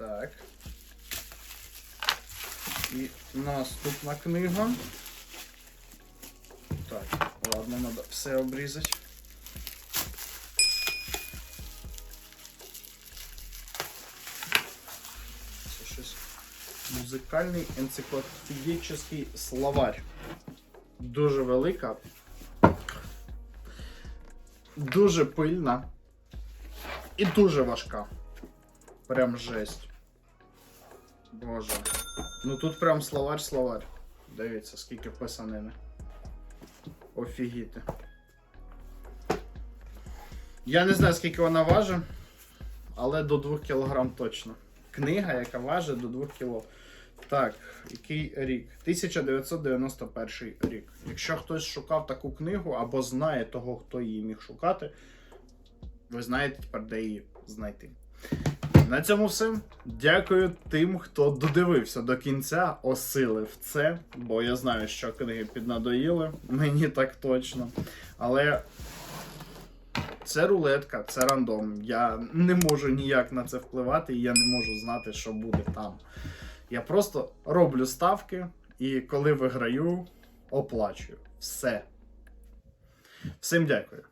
Так. І наступна книга. Так, ладно, треба все обрізати. Це щось. Музикальний енциклопедичний словарь. Дуже велика. Дуже пильна. І дуже важка. Прям жесть. Боже. Ну тут прям словарь-словарь. Дивіться, скільки писанини. Офігіти. Я не знаю, скільки вона важить, але до 2 кг точно. Книга, яка важить до 2 кг. Так, який рік? 1991 рік. Якщо хтось шукав таку книгу або знає того, хто її міг шукати, ви знаєте тепер, де її знайти. На цьому все. Дякую тим, хто додивився до кінця, осилив це, бо я знаю, що книги піднадоїли, мені так точно. Але це рулетка, це рандом. Я не можу ніяк на це впливати, і я не можу знати, що буде там. Я просто роблю ставки, і коли виграю, оплачую. Все. Всім дякую.